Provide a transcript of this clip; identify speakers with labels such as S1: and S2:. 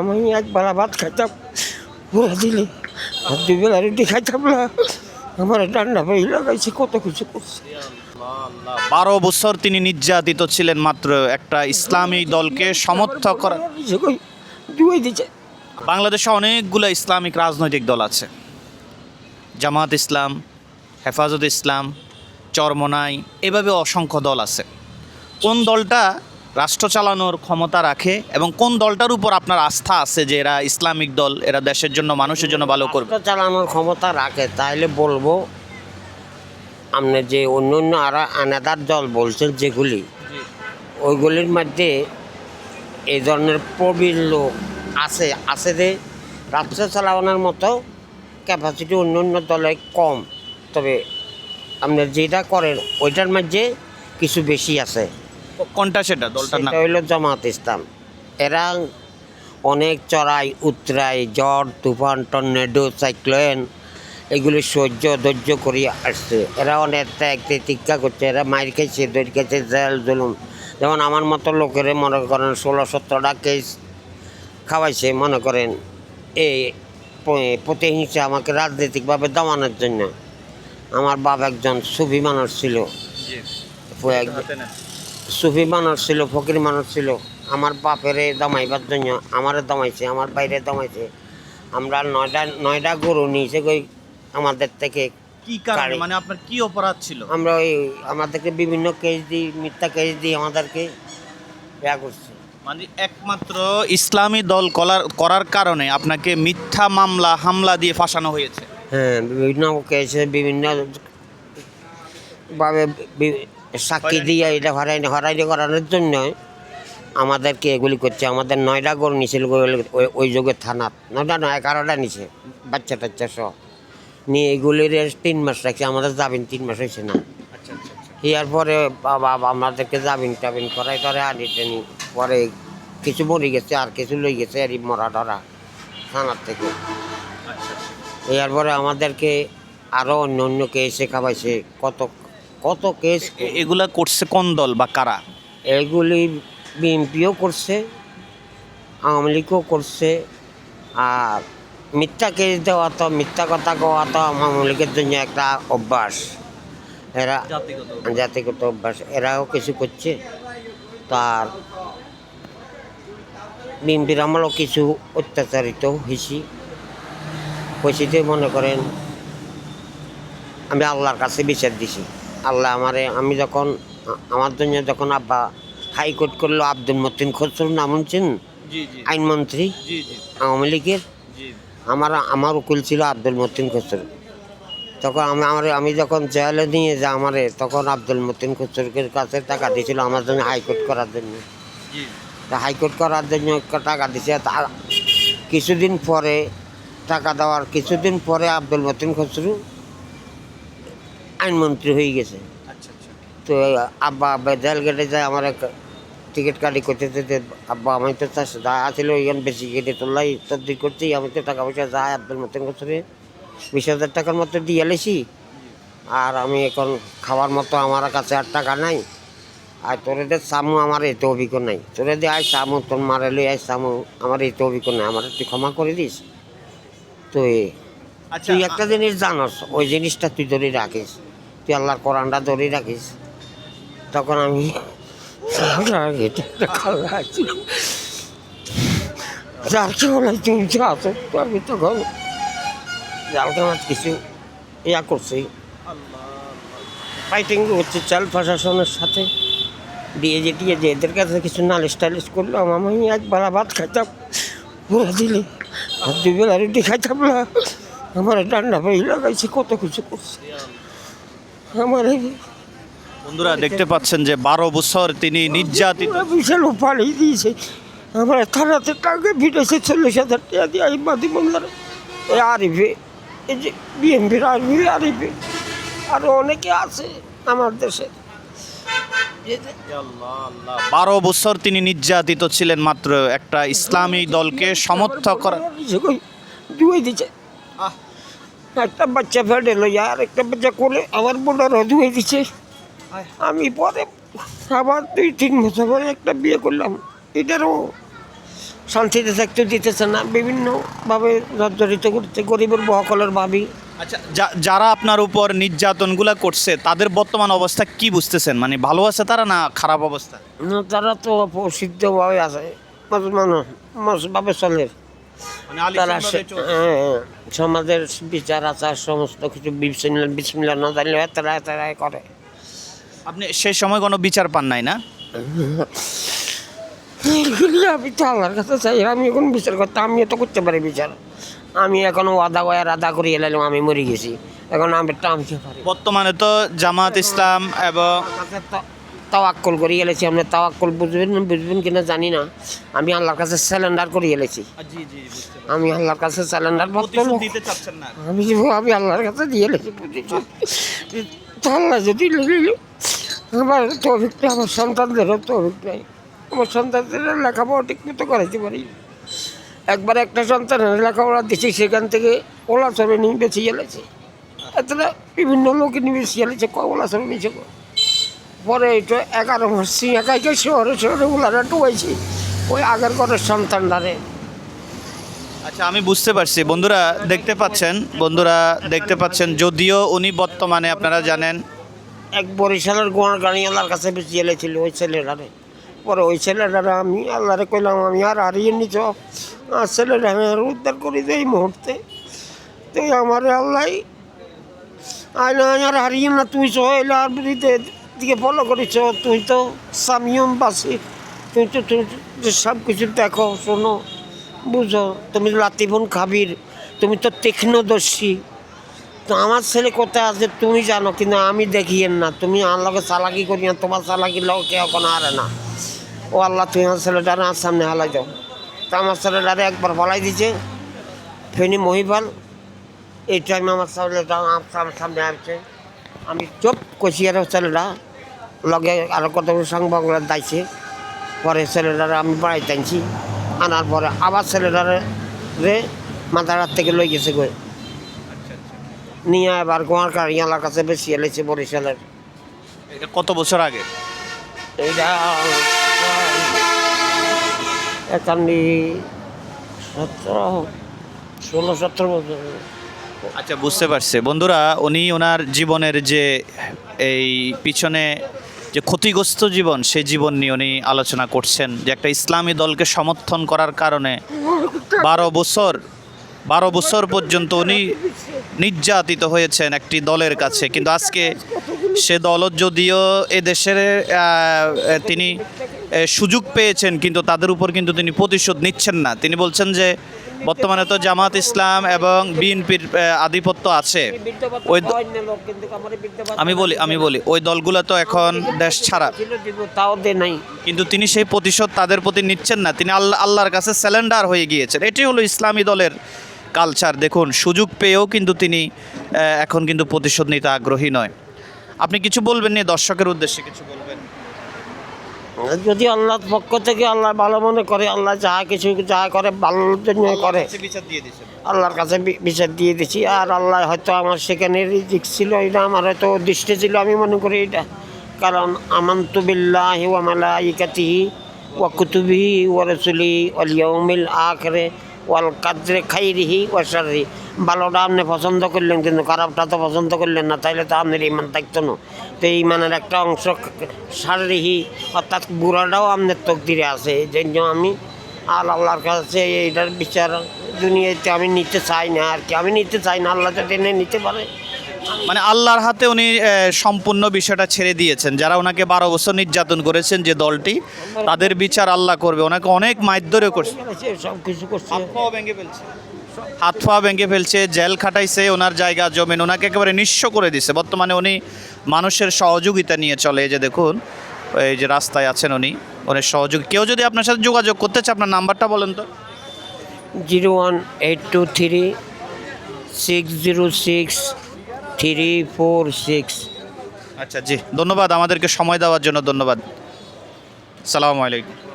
S1: আমি একবেলা ভাত খাইতাম। দিলে। আর দুই বেলা রুটি খাইতাম না। আমার ডান্ডা পাই লাগাইছে কত কিছু করছে।
S2: বারো বছর তিনি নির্যাতিত ছিলেন মাত্র একটা ইসলামী দলকে সমর্থন করা
S1: দুই
S2: বাংলাদেশে অনেকগুলো ইসলামিক রাজনৈতিক দল আছে। জামাত ইসলাম হেফাজত ইসলাম চরমনাই এভাবে অসংখ্য দল আছে। কোন দলটা রাষ্ট্র চালানোর ক্ষমতা রাখে এবং কোন দলটার উপর আপনার আস্থা আছে যে এরা ইসলামিক দল, এরা দেশের জন্য, মানুষের জন্য ভালো করবে?
S1: চালানোর ক্ষমতা রাখে তাহলে বলব আপনি যে অন্য অন্য আর আনাদার দল বলছেন যেগুলি, ওইগুলির মধ্যে এই ধরনের প্রবীণ লোক আছে আছে যে রাষ্ট্র চালানোর মতো ক্যাপাসিটি অন্য অন্য দলে কম, তবে আপনি যেটা করেন, ওইটার মধ্যে কিছু বেশি আছে।
S2: কোনটা সেটা? দলটার নাম?
S1: হইল জামাত ইসলাম। এরা অনেক চড়াই উতরাই ঝড় তুফান টর্নেডো সাইক্লোন এগুলি সহ্য ধৈর্য করিয়ে আসছে। এরা অনেক ত্যাগ তিতিক্ষা করছে এরা মাইর খেয়েছে দৈর খেয়েছে জেল জুলুম। যেমন আমার মতো লোকের মনে করেন ষোলো সতেরোটা কেস খাওয়াইছে মনে করেন এই প্রতিহিংসা আমাকে রাজনৈতিকভাবে দমানোর জন্য। আমার বাপ একজন সুফি মানুষ ছিল। সুফি মানুষ ছিল ফকির মানুষ ছিল আমার বাপেরে দমাইবার জন্য আমারে দমাইছে আমার বাইরে দমাইছে। আমরা নয়টা নয়টা গরু নিয়েছে কই আমাদের থেকে
S2: কি কারণে? মানে আপনার কি অপরাধ ছিল?
S1: আমরা ওই আমাদেরকে বিভিন্ন কেস দিই মিথ্যা কেস দিই আমাদেরকে ইয়া করছে।
S2: মানে একমাত্র ইসলামী দল করার করার কারণে আপনাকে মিথ্যা মামলা হামলা দিয়ে ফাঁসানো হয়েছে?
S1: হ্যাঁ বিভিন্ন কেসে বিভিন্ন ভাবে সাক্ষী দিয়ে এটা হরাইনি হরাইনি করানোর জন্য আমাদেরকে এগুলি করছে। আমাদের নয়টা গরু নিছিল ওই- যুগের থানাত নয়টা নয় এগারোটা নিছে বাচ্চা টাচ্চা সহ। নিয়ে এগুলির তিন মাস রাখছে আমাদের যাবেন তিন মাস হয়েছে না।
S2: আচ্ছা আচ্ছা আচ্ছা।
S1: ইয়ার পরে বাবা আমাদেরকে যাবিন টাবিন করাই করে আনি টেনি। পরে কিছু মরে গেছে আর কিছু লই গেছে আর মরা ধরা থানার থেকে। এর পরে আমাদেরকে আরও অন্য অন্য কেসে খাওয়াইছে কত কত কেস
S2: এগুলা করছে কোন দল বা কারা?
S1: এগুলি বিএনপিও করছে আওয়ামী লীগও করছে আর মিথ্যা কেস দেওয়া তো মিথ্যা কথা কওয়া তো আওয়ামী লীগের জন্য একটা অভ্যাস। এরা
S2: জাতিগত
S1: জাতিগত অভ্যাস এরাও কিছু করছে। তার বিএনপির আমলও কিছু অত্যাচারিত হয়েছি। হয়েছিতে মনে করেন আমি আল্লাহর কাছে বিচার দিছি। আল্লাহ আমারে আমি যখন আমার জন্য যখন আব্বা হাইকোর্ট করল আব্দুল মতিন খসরুর নাম শুনছেন?
S2: জি
S1: আইনমন্ত্রী? আওয়ামী লীগের? আমার আমার উকিল ছিল আব্দুল মতিন খসরু। তখন আমি আমার আমি যখন জেলে নিয়ে যা আমারে তখন আব্দুল মতিন খসরুকের কাছে টাকা দিয়েছিল আমার জন্য হাইকোর্ট করার জন্য। তা হাইকোর্ট করার জন্য টাকা দিছে তা কিছুদিন পরে টাকা দেওয়ার কিছুদিন পরে আব্দুল মতিন খসরু আইনমন্ত্রী হয়ে গেছে।
S2: আচ্ছা আচ্ছা।
S1: তো আব্বা আব্বা জেল গেটে যায় আমার এক টিকিট কাটি করতেছে যে আব্বা আমি তো চাষ যা আছিল ওইখান বেশি কেটে তোলাই তদ্দি করছি আমি তো টাকা পয়সা যা আব্দুল মতন খসরু বিশ হাজার টাকার মতো দিয়ে এলেছি আর আমি এখন খাওয়ার মতো আমার কাছে আর টাকা নাই। আর তোরেদের সামু আমার এত অভিজ্ঞ নাই। তোরে দিয়ে আয় সামু তোর মারে লই আয় সামু আমার এত অভিজ্ঞ নাই। আমার তুই ক্ষমা করে দিস। তো এ
S2: আচ্ছা
S1: তুই একটা জিনিস জানস ওই জিনিসটা তুই ধরে রাখিস। তুই আল্লাহর কোরআনটা ধরে রাখিস, তখন আমি যার কি হলো তুমি তো আমি তখন জালকে মাছ কিছু ইয়া করছি। ফাইটিং হচ্ছে চাল প্রশাসনের সাথে। দিয়ে যে দিয়ে যে এদের কাছে কিছু নালিশ টালিশ করল আমি একবেলা ভাত খাইতাম ঘুরে দিলে, আর দুই বেলা রুটি খাইতাম না। আমার ডান্ডা পাই লাগাইছে, কত কিছু করছে। আমার
S2: বন্ধুরা দেখতে পাচ্ছেন যে বারো বছর তিনি নির্যাতিত
S1: বিশাল উপালি দিয়েছে আমার থানাতে টাকা ভিটেছে চল্লিশ হাজার টাকা দিয়ে এই মাদি মন্দারে এই আরিফে এই যে বিএমপির আরবি আরিফে আরও অনেকে আছে আমার দেশে
S2: বারো বছর তিনি নির্যাতিত ছিলেন মাত্র একটা ইসলামী দলকে সমর্থ করা
S1: দুই দিছে একটা বাচ্চা ফেটে লইয়া আর একটা বাচ্চা কোলে আমার বোনারও হয়ে দিছে আমি পরে আবার দুই তিন বছর পরে একটা বিয়ে করলাম। এটারও শান্তিতে থাকতে দিতেছে না বিভিন্নভাবে জর্জরিত করছে গরিবের বহকলের ভাবি।
S2: আচ্ছা যা- যারা আপনার উপর নির্যাতনগুলা করছে তাদের বর্তমান অবস্থা কি বুঝতেছেন? মানে ভালো আছে তারা না খারাপ অবস্থা?
S1: না, তারা তো প্রসিদ্ধভাবে আছে। মুসলমান ভাবে চলে। তারা সে- হ্যাঁ, হ্যাঁ, সমাজের বিচার আচার সমস্ত কিছু বিসমিল্লা বিসমিল্লা না জানলে তারা তারা করে।
S2: আপনি সেই সময় কোনো বিচার পান নাই না?
S1: আমি তো আল্লাহর কাছে চাই আমি এখন বিচার করতে আমি তো করতে পারি বিচার। আমি এখন ওয়াদা কয়ার আদা করে এলাম আমি মরে গেছি। এখন আমি পারি।
S2: বর্তমানে তো জামাত ইসলাম এবং
S1: তাওয়াক্কল করে গেলেছি আপনি তাওয়াক্কল বুঝবেন বুঝবেন কিনা জানি না। আমি আল্লাহর কাছে স্যালেন্ডার করে গেলেছি। আমি আল্লাহর কাছে স্যালেন্ডার
S2: দিতে
S1: আমি আমি আল্লাহর কাছে দিয়ে প্রতিশোধ আল্লাহ যদি আমার তো অভিজ্ঞতা আমার সন্তানদেরও তো অভিজ্ঞতা আমার সন্তানদের লেখাপড়া ঠিক মতো করাইতে পারি একবার একটা সন্তানের লেখাপড়া দিয়েছি সেখান থেকে ওলা চলে নিয়ে বেঁচে গেলেছে। এতটা বিভিন্ন লোকে নিয়ে বেশি গেলেছে ওলা চলে নিয়েছে। পরে এটা এগারো মাস একাইকে শহরে শহরে ওলারা ডুবাইছি। ওই আগের ঘরের সন্তানটারে।
S2: আচ্ছা আমি বুঝতে পারছি। বন্ধুরা দেখতে পাচ্ছেন বন্ধুরা দেখতে পাচ্ছেন যদিও উনি বর্তমানে আপনারা জানেন
S1: এক বরিশালের গোয়ার গাড়ি আল্লাহর কাছে বেশি এলেছিল ওই ছেলেটারে। পরে ওই ছেলেটারে আমি আল্লাহরে কইলাম আমি আর হারিয়ে নিছ আর ছেলেটা আমি আর উদ্ধার করি যে এই মুহূর্তে। তো আমার আল্লাহ আয় না আর হারিয়ে না তুই সহলার বিরুদ্ধে দিকে ফলো করেছ তুই তো সামিয়ম বাসি। তুই তো তুই সব কিছু দেখো, শোনো, বুঝো, তুমি লাতিফুন খাবির, তুমি তো তীক্ষ্ণদর্শী। তো আমার ছেলে কোথায় আছে তুমি জানো, কিন্তু আমি দেখিয়েন না। তুমি লগে চালাকি করি না, তোমার চালাকি লোক কেউ কোনো আরে না। ও আল্লাহ, তুমি আমার ছেলেটার আমার সামনে হালাই যাও তো আমার ছেলেটারে একবার ফলাই দিছে, ফেনি মহিপাল এই টাইমে আমার ছেলেটা আমার সাম- সামনে আসছে। আমি চুপ কষি আর ছেলেটা। লগে আরও কত সংবাদ দাইছে পরে ছেলেটারে আমি বাড়াইতে আনছি। আনার পরে আবার ছেলেটারে রে মাথার থেকে লই গেছে গো। নিয়ে এবার গোয়ার কারিয়ালার কাছে বেশি এলেছে বরিশালের।
S2: এটা কত বছর আগে?
S1: এইটা একান্নি সতেরো ষোলো সতেরো বছর।
S2: আচ্ছা বুঝতে পারছি। বন্ধুরা উনি ওনার জীবনের যে এই পিছনে যে ক্ষতিগ্রস্ত জীবন, সে জীবন নিয়ে উনি আলোচনা করছেন যে একটা ইসলামী দলকে সমর্থন করার কারণে বারো বছর বারো বছর পর্যন্ত উনি নির্যাতিত হয়েছেন একটি দলের কাছে। কিন্তু আজকে সে দল যদিও এ দেশের তিনি সুযোগ পেয়েছেন, কিন্তু তাদের উপর কিন্তু তিনি প্রতিশোধ নিচ্ছেন না। তিনি বলছেন যে, বর্তমানে তো জামাত ইসলাম এবং বিএনপির আধিপত্য আছে। ওই আমি বলি আমি বলি, ওই দলগুলো তো এখন দেশ ছাড়া। কিন্তু তিনি সেই প্রতিশোধ তাদের প্রতি নিচ্ছেন না। তিনি আল্লাহ আল্লাহর কাছে স্যালেন্ডার হয়ে গিয়েছেন। এটি হলো ইসলামী দলের কালচার দেখুন সুযোগ পেয়েও কিন্তু তিনি এখন কিন্তু প্রতিশোধ নিতে আগ্রহী নয়। আপনি কিছু বলবেন নি দর্শকের উদ্দেশ্যে কিছু বলবেন?
S1: যদি আল্লাহর পক্ষ থেকে আল্লাহ ভালো মনে করে আল্লাহ যা কিছু যা করে ভালোর জন্য করে আল্লাহর কাছে বিচার দিয়ে দিছি। আর আল্লাহ হয়তো আমার সেখানে রিজিক ছিল এটা আমার হয়তো দৃষ্টি ছিল আমি মনে করি এটা। কারণ আমান্তু বিল্লাহি ওয়া মালাইকাতিহি ওয়া কুতুবিহি ওয়া রাসূলিহি ওয়াল ইয়াউমিল আখিরে। ওয়াল কাদরে খাইরিহি রিহি ভালোটা আপনি পছন্দ করলেন, কিন্তু খারাপটা তো পছন্দ করলেন না, তাইলে তো আপনার ইমান থাকতো না। তো এই মানের একটা অংশ সারিহি অর্থাৎ বুড়াটাও আপনার তকদিরে আছে, এই জন্য আমি আর আল্লাহর কাছে এইটার বিচার দুনিয়াতে আমি নিতে চাই না, আর কি। আমি নিতে চাই না, আল্লাহ যদি নিতে পারে।
S2: মানে আল্লাহর হাতে উনি সম্পূর্ণ বিষয়টা ছেড়ে দিয়েছেন। যারা ওনাকে বারো বছর নির্যাতন করেছেন যে দলটি তাদের বিচার আল্লাহ করবে। ওনাকে অনেক মাইদ্যরে করছে।
S1: সব কিছু করছে
S2: হাত পা ভেঙে ফেলছে জেল খাটাইছে ওনার জায়গা জমিন ওনাকে একেবারে নিঃস্ব করে দিছে। বর্তমানে উনি মানুষের সহযোগিতা নিয়ে চলে। এই যে দেখুন এই যে রাস্তায় আছেন উনি ওনার সহযোগ। কেউ যদি আপনার সাথে যোগাযোগ করতে চায় আপনার নাম্বারটা বলেন তো।
S1: Zero one eight two three six zero six three four six.
S2: আচ্ছা জি। ধন্যবাদ আমাদেরকে সময় দেওয়ার জন্য ধন্যবাদ। সালামু আলাইকুম।